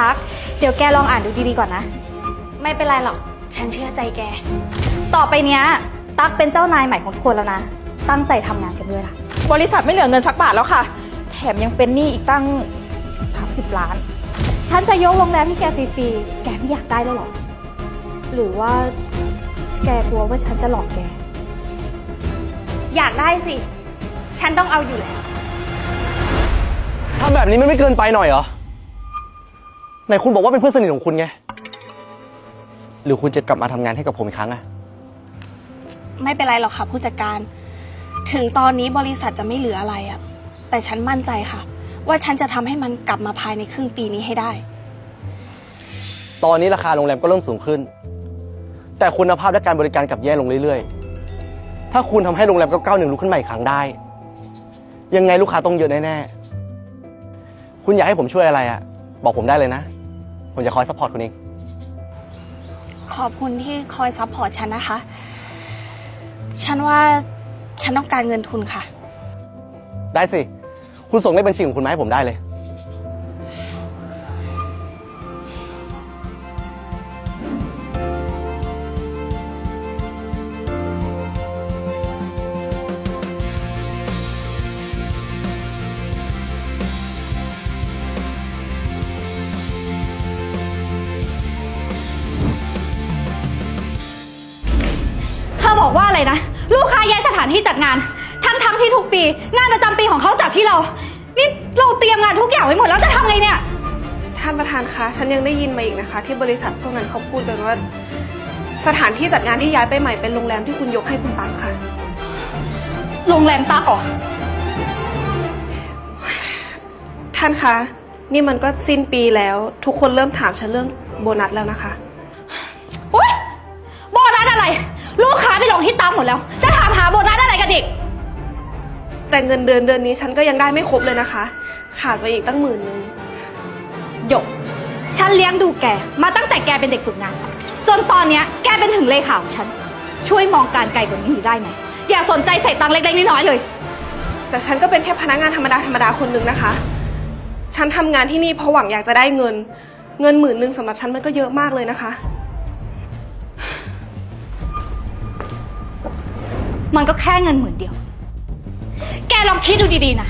ตั๊กเดี๋ยวแกลองอ่านดูดีๆก่อนนะ ไม่เป็นไรหรอก ฉันเชื่อใจแก ต่อไปเนี้ย ตั๊กเป็นเจ้านายใหม่ของทุกคนแล้วนะ ตั้งใจทำงานกันด้วยล่ะ บริษัทไม่เหลือเงินสักบาทแล้วค่ะ แถมยังเป็นหนี้อีกตั้ง 30 ล้าน ฉันจะยกโรงแรมให้แกฟรีๆ แกไม่อยากได้แล้วเหรอ หรือว่าแกกลัวว่าฉันจะหลอกแก อยากได้สิ ฉันต้องเอาอยู่แล้ว ทำแบบนี้มันไม่เกินไปหน่อยเหรอ ไหนคุณบอกว่าเป็นเพื่อนสนิทของคุณไง หรือคุณจะกลับมาทำงานให้กับผมอีกครั้งอะไม่เป็นไรหรอกค่ะผู้จัดการ ถึงตอนนี้บริษัทจะไม่เหลืออะไรอะแต่ฉันมั่นใจค่ะ ว่าฉันจะทำให้มันกลับมาภายในครึ่งปีนี้ให้ได้ ตอนนี้ราคาโรงแรมก็เริ่มสูงขึ้น แต่คุณภาพและการบริการกลับแย่ลงเรื่อยๆ ถ้าคุณทำให้โรงแรม991ลุกขึ้นมาอีกครั้งได้ ยังไงลูกค้าต้องเยอะแน่ๆ คุณอยากให้ผมช่วยอะไรอะบอกผมได้เลยนะ ผมจะคอยซัพพอร์ตคุณเอง ขอบคุณที่คอยซัพพอร์ตฉันนะคะ ฉันว่าฉันต้องการเงินทุนค่ะ ได้สิ คุณส่งเลขบัญชีของคุณมาให้ผมได้เลย บอกว่าอะไรนะ ลูกค้าย้ายสถานที่จัดงานทั้งๆที่ทุกปี งานประจำปีของเขาจัดที่เรา นี่เราเตรียมงานทุกอย่างไว้หมดแล้วจะทำไงเนี่ย ท่านประธานคะ ฉันยังได้ยินมาอีกนะคะ ที่บริษัทพวกนั้นเขาพูดกันว่า สถานที่จัดงานที่ย้ายไปใหม่เป็นโรงแรมที่คุณยกให้คุณตั๊กค่ะ โรงแรมตักเหรอ ท่านคะ นี่มันก็สิ้นปีแล้ว ทุกคนเริ่มถามฉันเรื่องโบนัสแล้วนะคะ โอ๊ย ไปลงที่ตักหมดแล้ว จะถามหาโบนัสอะไรกันอีก แต่เงินเดือนเดือนนี้ฉันก็ยังได้ไม่ครบเลยนะคะ ขาดไปอีกตั้งหมื่นนึงหยก ฉันเลี้ยงดูแก มาตั้งแต่แกเป็นเด็กฝึกงาน จนตอนเนี้ยแกเป็นถึงเลขาของฉัน ช่วยมองการไกลกว่านี้หน่อยได้ไหม อย่าสนใจใส่ตังค์เล็กๆน้อยๆเลย แต่ฉันก็เป็นแค่พนักงานธรรมดาธรรมดาคนหนึ่งนะคะ ฉันทำงานที่นี่เพราะหวังอยากจะได้เงิน เงินหมื่นหนึ่งสำหรับฉันมันก็เยอะมากเลยนะคะ มันก็แค่เงินหมื่นเดียว แกลองคิดดูดีๆนะ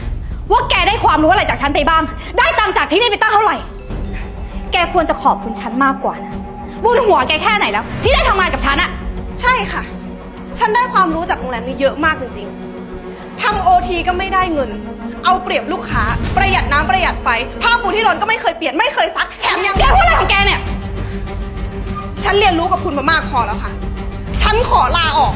ว่าแกได้ความรู้อะไรจากฉันไปบ้าง ได้ตังค์จากที่นี่ไปตั้งเท่าไหร่ แกควรจะขอบคุณฉันมากกว่านะบุญหัวแกแค่ไหนแล้ว ที่ได้ทำงานกับฉันอะใช่ค่ะ ฉันได้ความรู้จากโรงแรมนี้เยอะมากจริงๆ ทำโอทีก็ไม่ได้เงิน เอาเปรียบลูกค้า ประหยัดน้ำประหยัดไฟ ผ้าปูที่นอนก็ไม่เคยเปลี่ยนไม่เคยซัก แถมยังแกพูดอะไรของแกเนี่ย ฉันเรียนรู้กับคุณมามากพอแล้วค่ะ ฉันขอลาออก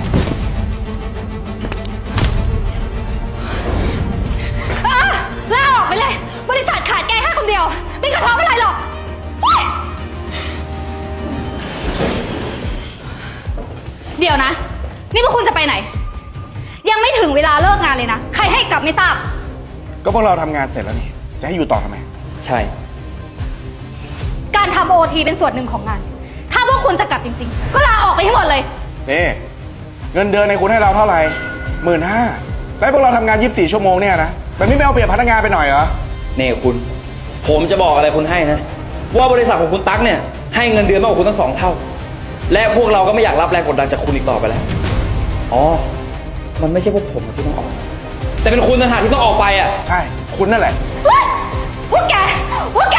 ลาออกไปเลย บริษัทขาดแกแค่คนเดียว ไม่กระทบอะไรหรอกเฮ้ยเดี๋ยวนะ นี่พวกคุณจะไปไหน ยังไม่ถึงเวลาเลิกงานเลยนะ ใครให้กลับไม่ทราบ ก็พวกเราทำงานเสร็จแล้วนี่ จะให้อยู่ต่อทำไม ใช่ การทำโอทีเป็นส่วนหนึ่งของงาน ถ้าพวกคุณจะกลับจริง ๆ ก็ลาออกไปให้หมดเลย นี่ เงินเดือนในคุณให้เราเท่าไหร่หมื่นห้าแล้วพวกเราทำงาน 24 ชั่วโมงเนี่ยนะ แบบนี้ไม่เอาเปรียบพนักงานไปหน่อยเหรอ นี่คุณ ผมจะบอกอะไรคุณให้นะ ว่าบริษัทของคุณตั๊กเนี่ย ให้เงินเดือนมากกว่าคุณทั้งสองเท่า และพวกเราก็ไม่อยากรับแรงกดดันจากคุณอีกต่อไปแล้ว อ๋อ มันไม่ใช่พวกผมที่ต้องออก แต่เป็นคุณต่างหากที่ต้องออกไปอะ ใช่ คุณนั่นแหละ เฮ้ยพวกแก พวกแก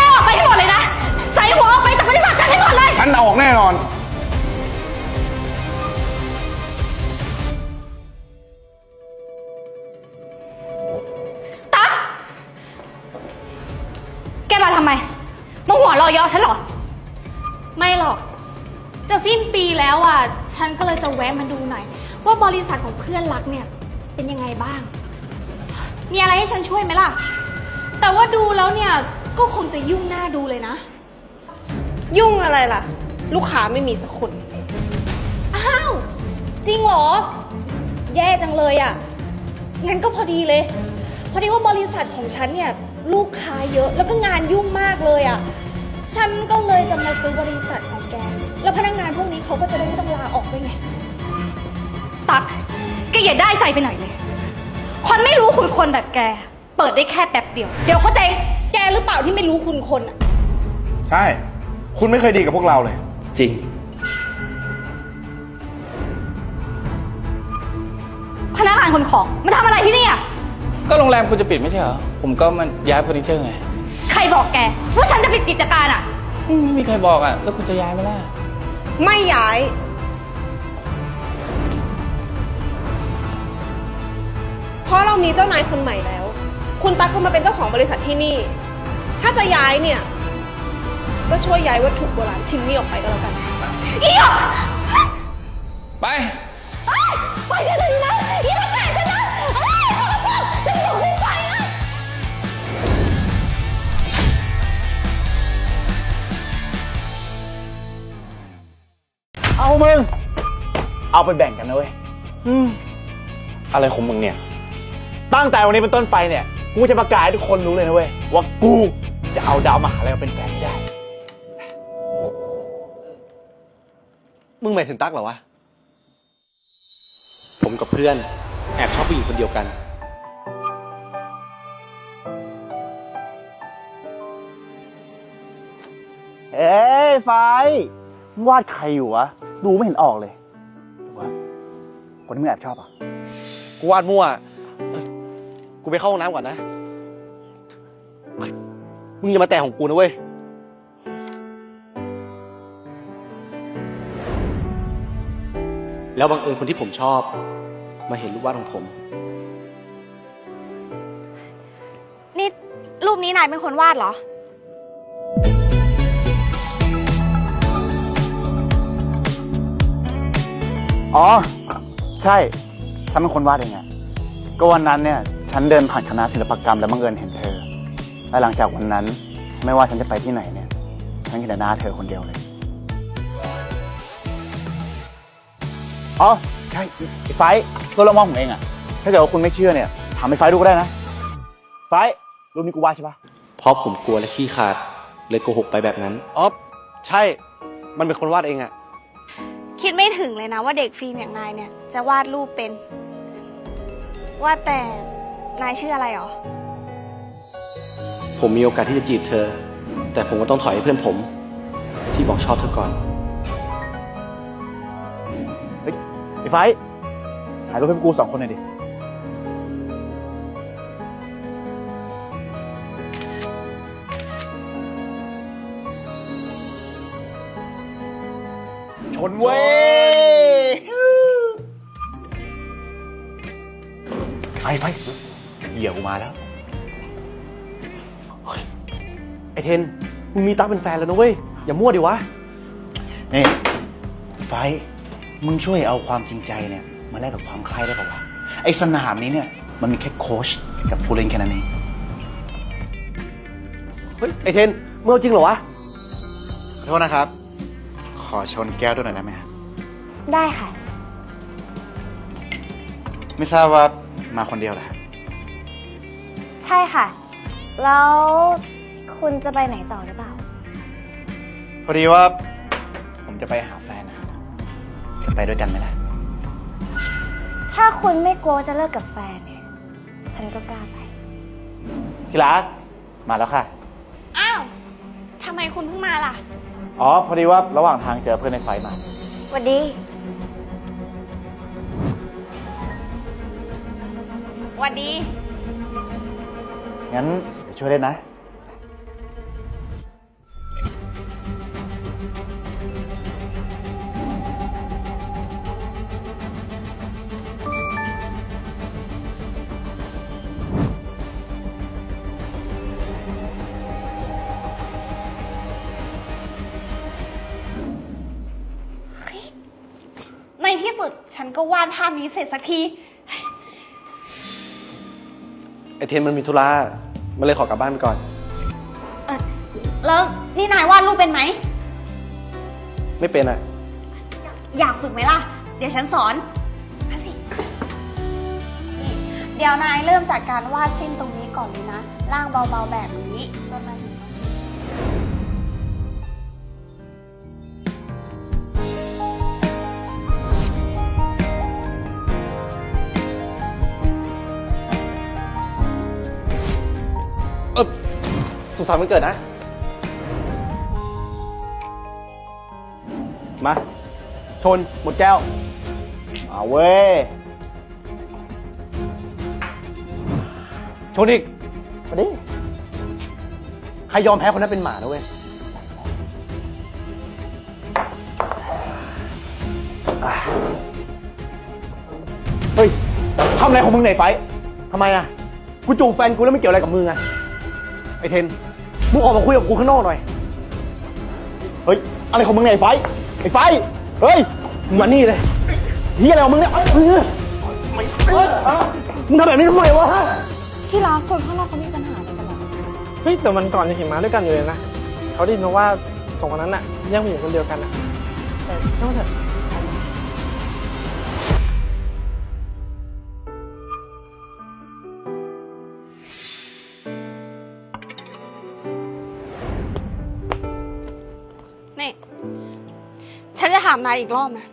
ฉันก็เลยจะแวะมาดูหน่อย ว่าบริษัทของเพื่อนรักเนี่ย เป็นยังไงบ้าง มีอะไรให้ฉันช่วยไหมล่ะ แต่ว่าดูแล้วเนี่ยก็คงจะยุ่งหน้าดูเลยนะ ยุ่งอะไรล่ะ ลูกค้าไม่มีสักคน อ้าว จริงเหรอ แย่จังเลยอะ่ะ งั้นก็พอดีเลย พอดีว่าบริษัทของฉันเนี่ย ลูกค้าเยอะแล้วก็งานยุ่งมากเลยอะ่ะ ฉันก็เลยจะมาซื้อบริษัทของแก แล้วพนักงานพวกนี้เขาก็จะได้ไม่ต้องลาออกด้วยไง ตั๊กแกอย่าได้ใจไปหน่อยเลย คนไม่รู้คุณคนแบบแก เปิดได้แค่แป๊บเดียว เดี๋ยวก็เจ๊งแกหรือเปล่าที่ไม่รู้คุณคนอะใช่ คุณไม่เคยดีกับพวกเราเลย จริง พนักงานคนของมันทำอะไรที่นี่อะก็โรงแรมคุณจะปิดไม่ใช่เหรอ ผมก็มันย้ายเฟอร์นิเจอร์ไงใคร บอกแกว่าฉันจะปิดกิจการอะอืมไม่มีใครบอกอะ แล้วคุณจะย้ายไหมล่ะ ไม่ย้าย เพราะเรามีเจ้านายคนใหม่แล้ว คุณตั๊กก็มาเป็นเจ้าของบริษัทที่นี่ ถ้าจะย้ายเนี่ย ก็ช่วยย้ายวัตถุโบราณชิ้นนี้ออกไปก็แล้วกัน อีหยกไป ไปฉันเลยนะ เอาไปแบ่งกันนะเว้ยอืมอะไรของมึงเนี่ย ตั้งแต่วันนี้เป็นต้นไปเนี่ย กูจะประกาศให้ทุกคนรู้เลยนะเว้ยว่ากูจะเอาดาวมหาลัยมาเป็นแฟนให้ได้ มึงหมายถึงตั๊กเหรอวะ ผมกับเพื่อน แอบชอบผู้หญิงคนเดียวกัน เอ้ยไฟมึงวาดใครอยู่วะ ดูไม่เห็นออกเลยหรือว่า คนที่มึงแอบชอบอะ กูวาดมั่วเอ้ยกูไปเข้าห้องน้ำก่อนนะเฮ้ยมึงอย่ามาแตะของกูนะเว้ย แล้วบังเอิญคนที่ผมชอบ มาเห็นรูปวาดของผม นี่รูปนี้นายเป็นคนวาดเหรอ อ๋อ ใช่ ฉันเป็นคนวาดเองอะก็วันนั้นเนี่ย ฉันเดินผ่านคณะศิลปกรรมแล้วบังเอิญเห็นเธอ และหลังจากวันนั้น ไม่ว่าฉันจะไปที่ไหนเนี่ย ฉันเห็นแต่หน้าเธอคนเดียวเลย อ๋อ ใช่ไอ้ไฟท์ตัวละมองผมเองอะถ้าเกิดว่าคุณไม่เชื่อเนี่ย ถามไอ้ไฟท์ดูก็ได้นะ ไฟท์รูปนี้กูวาดใช่ปะ เพราะผมกลัวและขี้ขาด เลยโกหกไปแบบนั้นอ๋อใช่ มันเป็นคนวาดเองอะ คิดไม่ถึงเลยนะว่าเด็กฟิล์มอย่างนายเนี่ย จะวาดรูปเป็น ว่าแต่นายชื่ออะไรหรอ ผมมีโอกาสที่จะจีบเธอ แต่ผมก็ต้องถอยให้เพื่อนผม ที่บอกชอบเธอก่อนเฮ้ยไอ้ไฟท์ถ่ายรูปให้พวกกูสองคนหน่อยดิ ชนเว้ย ไปไปเหยี่ยวกูมาแล้ว ไอเทน มึงมีตั๊กเป็นแฟนแล้วนะเว้ย อย่ามั่วดิวะ นี่ ไฟท์มึงช่วยเอาความจริงใจเนี่ย มาแลกกับความใคร่ได้ป่าวะไอ้สนามนี้เนี่ย มันมีแค่โค้ชกับผู้เล่นแค่นั้นเอง เฮ้ย ไอเทน มึงเอาจริงเหรอวะ ขอโทษนะครับ ขอชนแก้วด้วยหน่อยได้ไหมครับได้ค่ะ ไม่ทราบว่ามาคนเดียวเหรอครับใช่ค่ะ แล้วคุณจะไปไหนต่อหรือเปล่า พอดีว่า ผมจะไปหาแฟนนะครับจะไปด้วยกันไหมล่ะ ถ้าคุณไม่กลัวว่าจะเลิกกับแฟนเนี่ยฉันก็กล้าไป ที่รักมาแล้วค่ะ อ้าว ทำไมคุณเพิ่งมาล่ะ อ๋อ พอดีว่าระหว่างทางเจอเพื่อนในไฟล์มาสวัสดีสวัสดี งั้นเดี๋ยวช่วยเล่นนะ ฉันก็วาดภาพนี้เสร็จสักที ไอเทนมันมีธุระมันเลยขอกลับบ้านไปก่อน เออแล้วนี่นายวาดรูปเป็นไหม ไม่เป็นอะอยากฝึกไหมล่ะ เดี๋ยวฉันสอนมาสินี่เดี๋ยวนายเริ่มจากการวาดเส้นตรงนี้ก่อนเลยนะ ล่างเบาๆแบบนี้จนมาถึงตรง นี้เออสุขสันวันเกิดนะ มา ชน หมดแก้ว เอาเว้ย ชนอีกมาดิ ใครยอมแพ้คนนั้นเป็นหมานะเว้ย เฮ้ย ทำอะไรของมึงเนี่ยไอ้ไฟทำไมอะ กูจูบแฟนกูแล้วไม่เกี่ยวอะไรกับมึงอะ ไอเทน มึงออกมาคุยกับกูข้างนอกหน่อย เฮ้ย อะไรของมึงเนี่ยไอ้ไฟไอ้ไฟ เฮ้ยมึงมานี่เลยเฮียอะไรของมึงเนี่ยเอ้ยเออไม่เอ้ยอ่มึงทำแบบนี้ทำไมวะ ที่รักคนข้างนอกเขามีปัญหาอะไรกันเหรอเฮ้ยแต่มันก่อนยังเห็นมาด้วยกันอยู่เลยนะเขาได้ยินมาว่าสองคนนั้นน่ะแย่งผู้หญิงคนเดียวกันน่ะแต่เท่าเถอะามนายอีกรอบนะ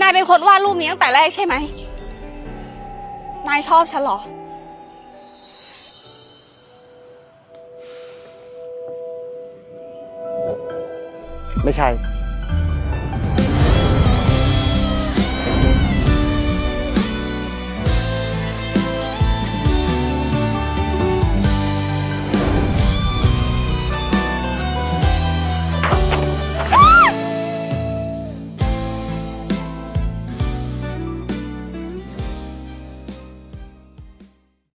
นายเป็นคนวาดรูปนี้ตั้งแต่แรกใช่ไหม นายชอบฉันเหรอ ไม่ใช่